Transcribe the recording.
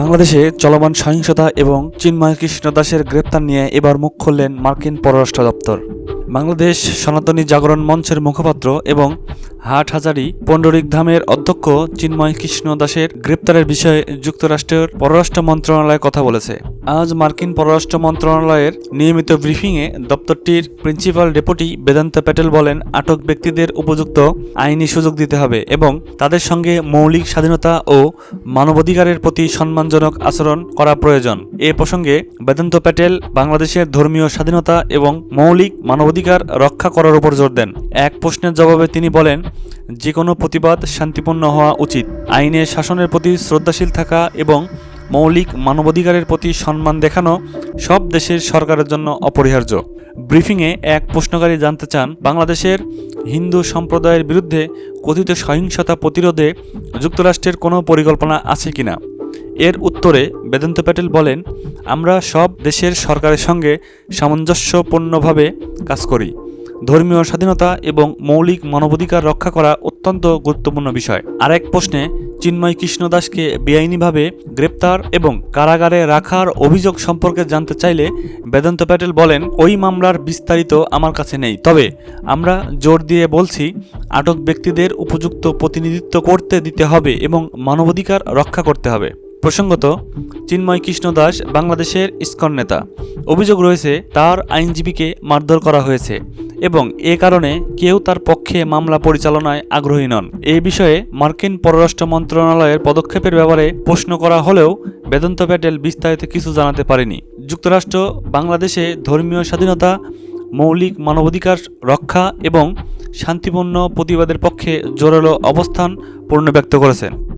বাংলাদেশে চলমান সহিংসতা এবং চিন্ময় কৃষ্ণ দাসের গ্রেপ্তার নিয়ে এবার মুখ খুললেন মার্কিন পররাষ্ট্র দপ্তর। বাংলাদেশ সনাতনী জাগরণ মঞ্চের মুখপাত্র এবং হাটহাজারী পণ্ডরিক ধামের অধ্যক্ষ চিন্ময় কৃষ্ণ দাসের গ্রেপ্তারের বিষয়ে যুক্তরাষ্ট্রের পররাষ্ট্র মন্ত্রণালয় কথা বলেছে। আজ মার্কিন পররাষ্ট্র মন্ত্রণালয়ের নিয়মিত ব্রিফিংয়ে দপ্তরটির প্রিন্সিপাল ডেপুটি বেদান্ত প্যাটেল বলেন, আটক ব্যক্তিদের উপযুক্ত আইনি সুযোগ দিতে হবে এবং তাদের সঙ্গে মৌলিক স্বাধীনতা ও মানবাধিকারের প্রতি সম্মানজনক আচরণ করা প্রয়োজন। এ প্রসঙ্গে বেদান্ত প্যাটেল বাংলাদেশের ধর্মীয় স্বাধীনতা এবং মৌলিক মানবাধিকার রক্ষা করার উপর জোর দেন। এক প্রশ্নের জবাবে তিনি বলেন যে কোনো প্রতিবাদ শান্তিপূর্ণ হওয়া উচিত। আইনের শাসনের প্রতি শ্রদ্ধাশীল থাকা এবং মৌলিক মানবাধিকারের প্রতি সম্মান দেখানো সব দেশের সরকারের জন্য অপরিহার্য। ব্রিফিংয়ে এক প্রশ্নকারী জানতে চান, বাংলাদেশের হিন্দু সম্প্রদায়ের বিরুদ্ধে কথিত সহিংসতা প্রতিরোধে যুক্তরাষ্ট্রের কোনো পরিকল্পনা আছে কিনা? এর উত্তরে বেদান্ত প্যাটেল বলেন, আমরা সব দেশের সরকারের সঙ্গে সামঞ্জস্যপূর্ণভাবে কাজ করি। ধর্মীয় স্বাধীনতা এবং মৌলিক মানবাধিকার রক্ষা করা অত্যন্ত গুরুত্বপূর্ণ বিষয়। আরেক প্রশ্নে, চিন্ময় কৃষ্ণ দাসকে বেআইনিভাবে গ্রেপ্তার এবং কারাগারে রাখার অভিযোগ সম্পর্কে জানতে চাইলে বেদান্ত প্যাটেল বলেন, ওই মামলার বিস্তারিত আমার কাছে নেই। তবে আমরা জোর দিয়ে বলছি, আটক ব্যক্তিদের উপযুক্ত প্রতিনিধিত্ব করতে দিতে হবে এবং মানবাধিকার রক্ষা করতে হবে। প্রসঙ্গত, চিন্ময় কৃষ্ণ দাস বাংলাদেশের ইস্কন নেতা। অভিযোগ রয়েছে, তার আইনজীবীকে মারধর করা হয়েছে। এবং এ কারণে কেউ তার পক্ষে মামলা পরিচালনায় আগ্রহী নন। এই বিষয়ে মার্কিন পররাষ্ট্র মন্ত্রণালয়ের পদক্ষেপের ব্যাপারে প্রশ্ন করা হলেও বেদন্ত প্যাটেল বিস্তারিত কিছু জানাতে পারেনি। যুক্তরাষ্ট্র, বাংলাদেশে ধর্মীয় স্বাধীনতা, মৌলিক মানবাধিকার রক্ষা এবং শান্তিপূর্ণ প্রতিবাদের পক্ষে জোরালো অবস্থান পূর্ণ ব্যক্ত করেছেন